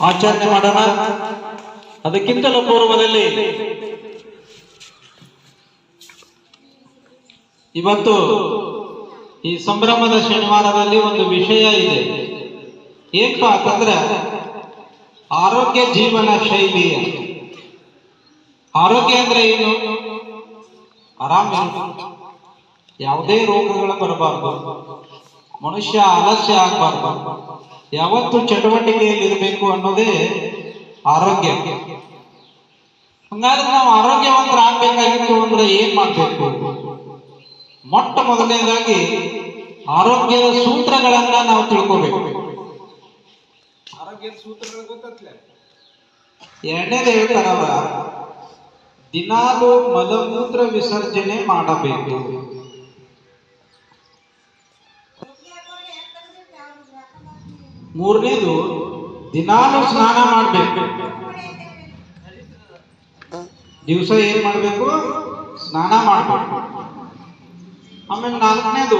ಆಚರಣೆ ಮಾಡೋಣ. ಅದಕ್ಕಿಂತಲೂ ಪೂರ್ವದಲ್ಲಿ ಇವತ್ತು ಈ ಸಂಭ್ರಮದ ಶನಿವಾರದಲ್ಲಿ ಒಂದು ವಿಷಯ ಇದೆ. ಏನಪ್ಪಾ ಅಂತಂದ್ರೆ ಆರೋಗ್ಯ ಜೀವನ ಶೈಲಿ ಆರೋಗ್ಯ ಅಂದ್ರೆ ಏನು? ಆರಾಮ ಯಾವುದೇ ರೋಗಗಳು ಬರಬಾರ್ದು. ಮನುಷ್ಯ ಆಲಸ್ಯ ಆಗಬಾರ್ದು. ಯಾವತ್ತು ಚಟುವಟಿಕೆಯಲ್ಲಿ ಇರಬೇಕು ಅನ್ನೋದೇ ಆರೋಗ್ಯ. ಹಂಗಾದ್ರೆ ನಾವು ಆರೋಗ್ಯವಂತರಾಗಬೇಕಾಗಿತ್ತು ಅಂದ್ರೆ ಏನ್ ಮಾಡ್ಬೇಕು? ಮೊಟ್ಟ ಮೊದಲನೇದಾಗಿ ಆರೋಗ್ಯದ ಸೂತ್ರಗಳನ್ನ ನಾವು ತಿಳ್ಕೋಬೇಕು. ಆರೋಗ್ಯದ ಸೂತ್ರಗಳು ಗೊತ್ತಲ್ಲ ಎರಡನೇದು ಹೇಳ್ತಾರ ದಿನಾಲು ಮಲಮೂತ್ರ ವಿಸರ್ಜನೆ ಮಾಡಬೇಕು. ಮೂರನೇದು ದಿನಾಲು ಸ್ನಾನ ಮಾಡಬೇಕು. ದಿವಸ ಏನ್ ಮಾಡಬೇಕು? ಸ್ನಾನ ಮಾಡಬೇಕು. ಆಮೇಲೆ ನಾಲ್ಕನೇದು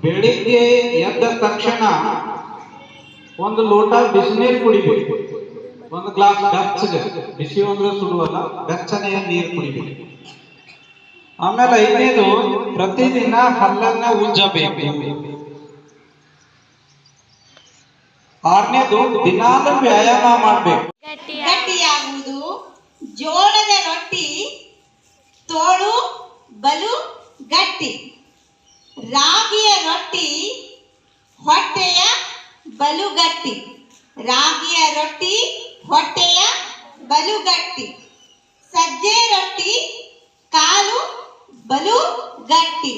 ಬೆಳಿಗ್ಗೆ ಎದ್ದ ತಕ್ಷಣ ಒಂದು ಲೋಟ ಬಿಸಿನೀರು ಕುಡಿಬೇಕು. ಒಂದು ಗ್ಲಾಸ್ ಬೆಚ್ಚಗೆ. ಬಿಸಿ ಅಂದ್ರೆ ಸುಡುವಲ್ಲ, ಬೆಚ್ಚನೆಯ ನೀರು ಕುಡಿಬೇಕು. ಆಮೇಲೆ ಐದನೇದು ಪ್ರತಿದಿನ ಹಲ್ಲನ್ನ ಉಜ್ಜಬೇಕು. ಆರನೇದು ದಿನಾಲು ವ್ಯಾಯಾಮ ಮಾಡ್ಬೇಕು. ಗಟ್ಟಿಯಾಗುವುದು. ಜೋಳದ ರೊಟ್ಟಿ, ತೋಳು, ಬಲು, ಗಟ್ಟಿ. ರಾಗಿಯ ರೊಟ್ಟಿ, ಹೊಟ್ಟೆಯ ಬಲುಗಟ್ಟಿ ರಾಗಿಯ ರೊಟ್ಟಿ, ಹೊಟ್ಟೆಯ ಬಲುಗಟ್ಟಿ ಸಜ್ಜೆ ರೊಟ್ಟಿ, ಕಾಲು ಬಲು ಗಟ್ಟಿ.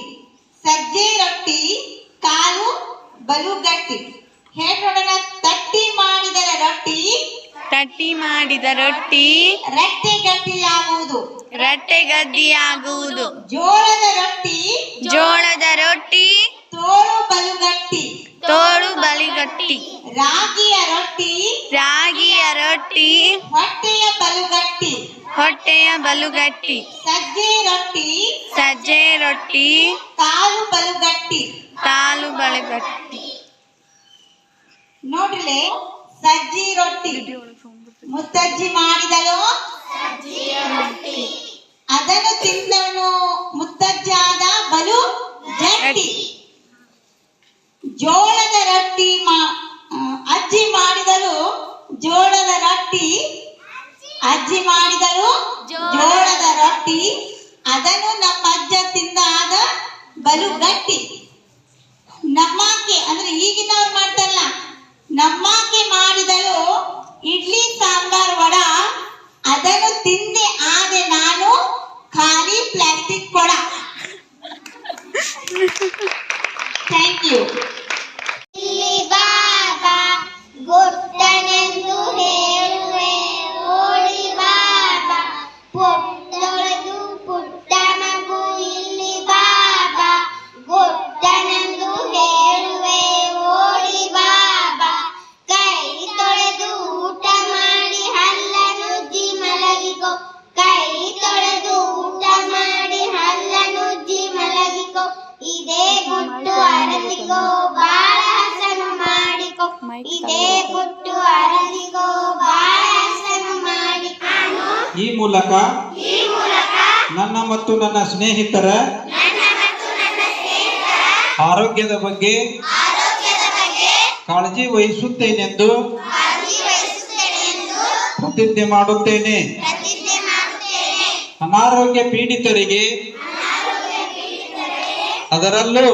ಸಜ್ಜೆ ರೊಟ್ಟಿ, ಕಾಲು ಬಲುಗಟ್ಟಿ ಹೇಳೋಣ ತಟ್ಟಿ ಮಾಡಿದರೆ ರೊಟ್ಟಿ ತಟ್ಟಿ ಮಾಡಿದ ರೊಟ್ಟಿ ರಟ್ಟೆ ಗಟ್ಟಿಯಾಗುವುದು. ರಟ್ಟೆ ಗದ್ದಿಯಾಗುವುದು ಜೋಳದ ರೊಟ್ಟಿ ಜೋಳದ ರೊಟ್ಟಿ ತೋಳು ಬಲುಗಟ್ಟಿ. ತೋಳು ಬಲಿಗಟ್ಟಿ. ರಾಗಿಯ ರೊಟ್ಟಿ ರಾಗಿಯ ರೊಟ್ಟಿ ಹೊಟ್ಟೆಯ ಬಲುಗಟ್ಟಿ. ಹೊಟ್ಟೆಯ ಬಲುಗಟ್ಟಿ. ಸಜ್ಜೆ ರೊಟ್ಟಿ ಸಜ್ಜೆ ರೊಟ್ಟಿ ಕಾಲು ಬಲುಗಟ್ಟಿ. ಕಾಲು ಬಲಗಟ್ಟಿ. ನೋಡ್ರಿಲೆ, ಸಜ್ಜಿ ರೊಟ್ಟಿ. ಮುತ್ತಜ್ಜಿ ಮಾಡಿದಳು ಅದನ್ನು ತಿಂದವನು ಮುತ್ತಜ್ಜಾದ ಬಲು ಜಟ್ಟಿ. ಜೋಳದ ರೊಟ್ಟಿ ಅಜ್ಜಿ ಮಾಡಿದಳು ಜೋಳದ ರೊಟ್ಟಿ. ಅಜ್ಜಿ ಮಾಡಿದಳು ಜೋಳದ ರೊಟ್ಟಿ. ಅದನ್ನು ನಮ್ಮ ಅಜ್ಜ ತಿಂದ ಬಲು ಗಟ್ಟಿ. ನಮ್ಮಾಕೆ ಮಾಡಿದಳು ಇಡ್ಲಿ ಸಾಂಬಾರ್ ವಡ ಅದನ್ನು ತಿಂದೆ ಆದೆ ನಾನು ಖಾಲಿ ಪ್ಲಾಸ್ಟಿಕ್ ಕೊಡ ಥ್ಯಾಂಕ್ ಯು ಮೂಲಕ ನನ್ನ ಮತ್ತು ನನ್ನ ಸ್ನೇಹಿತರ ಆರೋಗ್ಯದ ಬಗ್ಗೆ ಕಾಳಜಿ ವಹಿಸುತ್ತೇನೆಂದು ಪ್ರತಿಜ್ಞೆ ಮಾಡುತ್ತೇನೆ. ಅನಾರೋಗ್ಯ ಪೀಡಿತರಿಗೆ ಅದರಲ್ಲೂ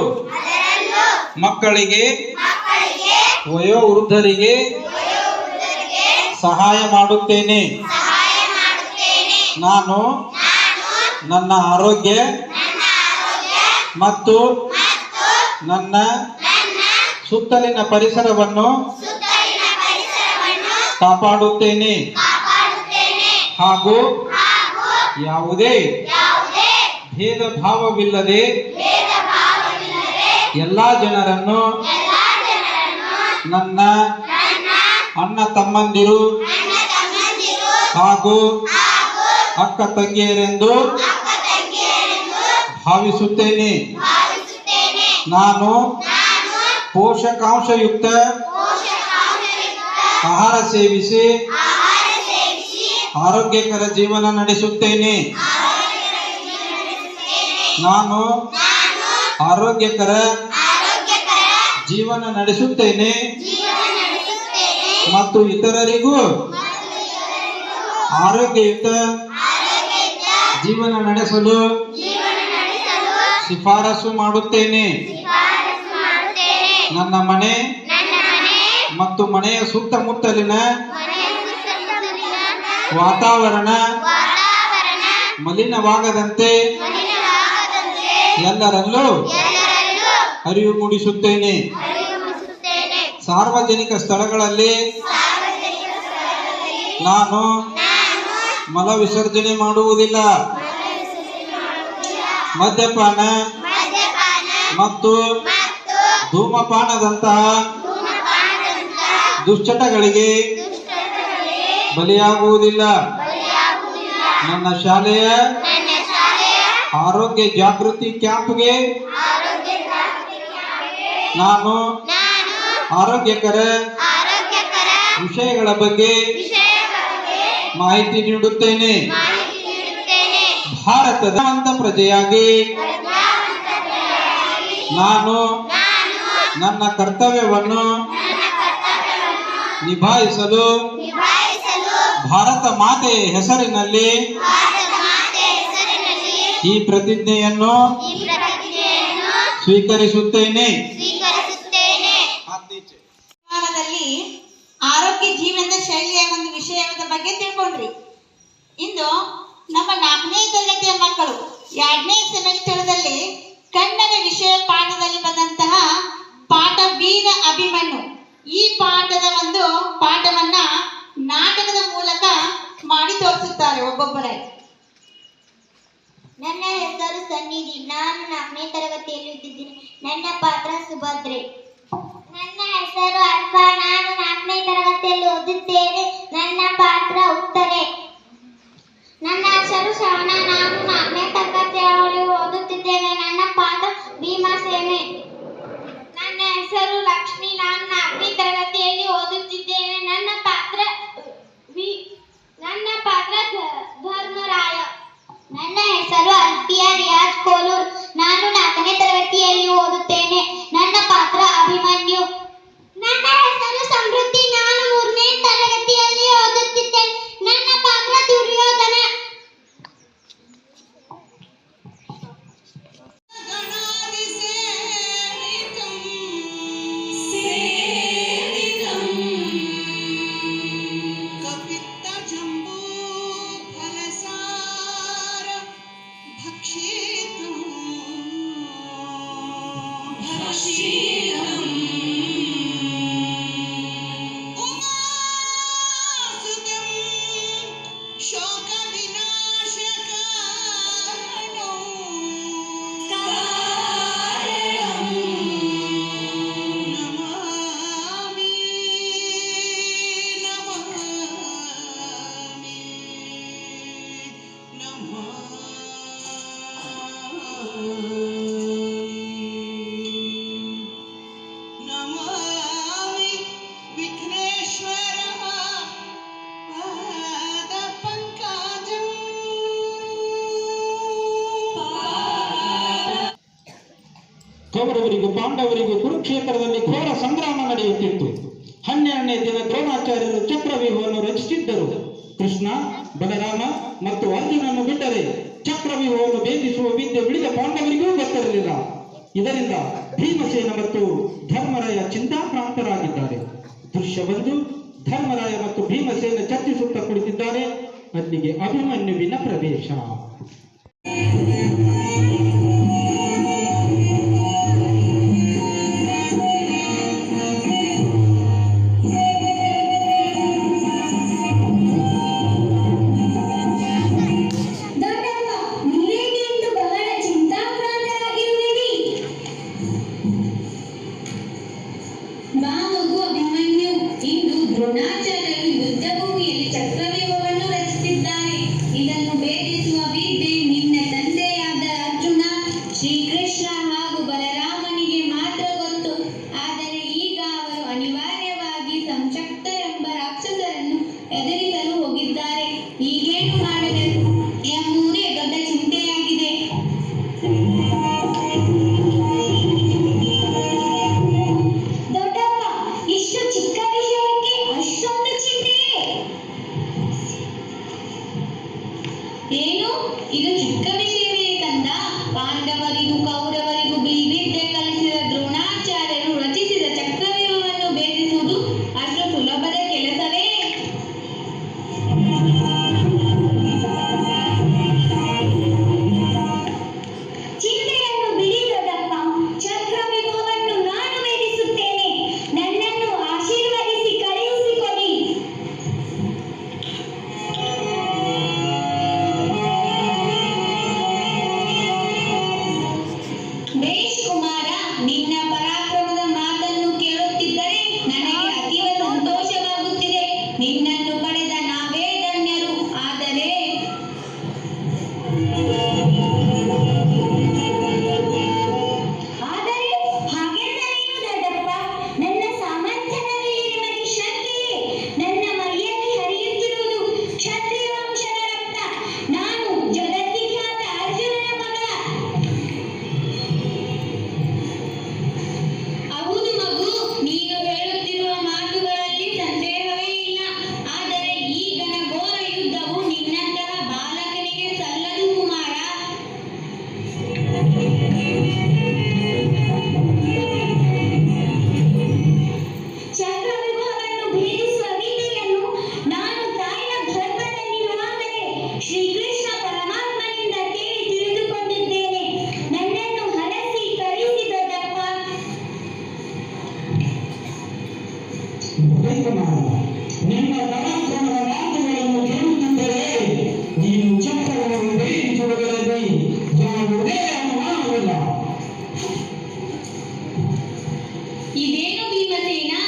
ಮಕ್ಕಳಿಗೆ ವಯೋವೃದ್ಧರಿಗೆ ಸಹಾಯ ಮಾಡುತ್ತೇನೆ. ನಾನು ನನ್ನ ಆರೋಗ್ಯ ಮತ್ತು ನನ್ನ ಸುತ್ತಲಿನ ಪರಿಸರವನ್ನು ಕಾಪಾಡುತ್ತೇನೆ. ಹಾಗೂ ಯಾವುದೇ ಭೇದ ಭಾವವಿಲ್ಲದೆ ಎಲ್ಲಾ ಜನರನ್ನು ನನ್ನ ಅಣ್ಣ ತಮ್ಮಂದಿರು ಹಾಗೂ ಅಕ್ಕ ತಂಗಿಯರೆಂದು ಭಾವಿಸುತ್ತೇನೆ. ನಾನು ಪೋಷಕಾಂಶಯುಕ್ತ ಆಹಾರ ಸೇವಿಸಿ ಆರೋಗ್ಯಕರ ಜೀವನ ನಡೆಸುತ್ತೇನೆ. ನಾನು ಆರೋಗ್ಯಕರ ಜೀವನ ನಡೆಸುತ್ತೇನೆ. ಮತ್ತು ಇತರರಿಗೂ ಆರೋಗ್ಯಯುಕ್ತ ಜೀವನ ನಡೆಸಲು ಶಿಫಾರಸು ಮಾಡುತ್ತೇನೆ. ನನ್ನ ಮನೆ ಮತ್ತು ಮನೆಯ ಸುತ್ತಮುತ್ತಲಿನ ವಾತಾವರಣ ಮಲಿನವಾಗದಂತೆ ಎಲ್ಲರಲ್ಲೂ ಅರಿವು ಮೂಡಿಸುತ್ತೇನೆ. ಸಾರ್ವಜನಿಕ ಸ್ಥಳಗಳಲ್ಲಿ ನಾನು ಮಲ ವಿಸರ್ಜನೆ ಮಾಡುವುದಿಲ್ಲ. ಮದ್ಯಪಾನ ಮತ್ತು ಧೂಮಪಾನದಂತಹ ದುಶ್ಚಟಗಳಿಗೆ ಬಲಿಯಾಗುವುದಿಲ್ಲ. ನನ್ನ ಶಾಲೆಯ ಆರೋಗ್ಯ ಜಾಗೃತಿ ಕ್ಯಾಂಪ್ಗೆ ನಾನು ಆರೋಗ್ಯಕರ ವಿಷಯಗಳ ಬಗ್ಗೆ ಮಾಹಿತಿ ನೀಡುತ್ತೇನೆ. ಭಾರತದ ಅಂತ ಪ್ರಜೆಯಾಗಿ ನಾನು ನಾನು ನನ್ನ ಕರ್ತವ್ಯವನ್ನು ನಿಭಾಯಿಸಲು ಭಾರತ ಮಾತೆಯ ಹೆಸರಿನಲ್ಲಿ ಈ ಪ್ರತಿಜ್ಞೆಯನ್ನು ಸ್ವೀಕರಿಸುತ್ತೇನೆ ಕಾಲದಲ್ಲಿ ಆರೋಗ್ಯ ಜೀವನದ ಶೈಲಿಯ ಒಂದು ವಿಷಯದ ತಿಳ್ಕೊಂಡ್ರಿ ಇಂದು ನಮ್ಮ ನಾಲ್ಕನೇ ತರಗತಿಯ ಮಕ್ಕಳು, ಎರಡನೇ ಸೆಮಿಸ್ಟರ್ದಲ್ಲಿ ಕನ್ನಡ ವಿಷಯ ಪಾಠದಲ್ಲಿ ಬಂದಂತಹ ಪಾಠ ವೀರ ಅಭಿಮನ್ಯು. ಈ ಪಾಠದ ಒಂದು ಪಾಠವನ್ನ ನಾಟಕದ ಮೂಲಕ ಮಾಡಿ ತೋರಿಸುತ್ತಾರೆ ಒಬ್ಬೊಬ್ಬರಾಗಿ ನನ್ನ ಹೆಸರು ಸನ್ನಿಧಿ. ನಾನು ನಾಲ್ಕನೇ ತರಗತಿಯಲ್ಲಿ ಇದ್ದಿದ್ದೀನಿ ನನ್ನ ಪಾತ್ರ ಸುಭದ್ರೆ. ನನ್ನ ಹೆಸರು ಅಲ್ಫಾ. ನಾನು ನಾಲ್ಕನೇ ತರಗತಿಯಲ್ಲಿ ಓದುತ್ತೇನೆ. ನನ್ನ ಪಾತ್ರ ಉತ್ತರೆ. ನನ್ನ ಹೆಸರು ಶ್ರವಣ ನಾನು ನಾಲ್ಕನೇ ತರಗತಿಯಲ್ಲಿ ಓದುತ್ತಿದ್ದೇನೆ. ನನ್ನ ಪಾತ್ರ ಭೀಮಸೇನೆ ನನ್ನ ಹೆಸರು ಲಕ್ಷ್ಮಿ. ನಾನು ನಾಲ್ಕನೇ ತರಗತಿಯಲ್ಲಿ ಓದುತ್ತಿದ್ದೇನೆ. ನನ್ನ ಪಾತ್ರ ವಿ- ಕೌರವರಿಗೂ ಪಾಂಡವರಿಗೂ, ಕುರುಕ್ಷೇತ್ರದಲ್ಲಿ ಘೋರ ಸಂಗ್ರಾಮ ನಡೆಯುತ್ತಿತ್ತು. ಹನ್ನೆರಡನೇ ದಿನ ದ್ರೋಣಾಚಾರ್ಯರು ಚಕ್ರವ್ಯೂಹವನ್ನು ರಚಿಸಿದ್ದರು. ಕೃಷ್ಣ, ಬಲರಾಮ ಮತ್ತು ಅರ್ಜುನನ್ನು ಬಿಟ್ಟರೆ ಚಕ್ರವ್ಯೂಹವನ್ನು ಭೇದಿಸುವ ವಿದ್ಯೆ ಉಳಿದ ಪಾಂಡವರಿಗೂ ಗೊತ್ತಿರಲಿಲ್ಲ. ಇದರಿಂದ ಭೀಮಸೇನ ಮತ್ತು ಧರ್ಮರಾಯ ಚಿಂತಾಕ್ರಾಂತರಾಗಿದ್ದಾರೆ ದೃಶ್ಯ ಬಂದು ಧರ್ಮರಾಯ ಮತ್ತು ಭೀಮಸೇನ ಚರ್ಚಿಸುತ್ತಾ ಕುಳಿತಿದ್ದಾರೆ. ಅಲ್ಲಿಗೆ ಅಭಿಮನ್ಯುವಿನ ಪ್ರವೇಶ. ಇದೇನು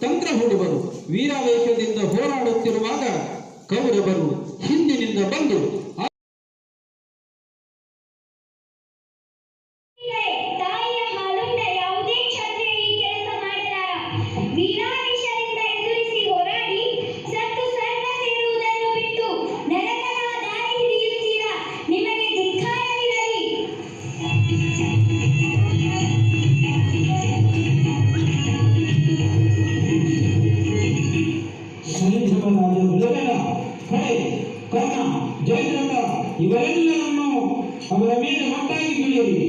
ತಂತ್ರ ಹೂಡುವರು ವೀರಾವೇಶದಿಂದ ಹೋರಾಡುತ್ತಿರುವಾಗ ಕೌರವರು ಹಿಂದಿನಿಂದ ಬಂದು ಜಯನಗರ ಇವೆಲ್ಲವನ್ನು ಅವರ ಮೇಲೆ ಒಟ್ಟಾಗಿ ಬೆಳೆಯಲಿ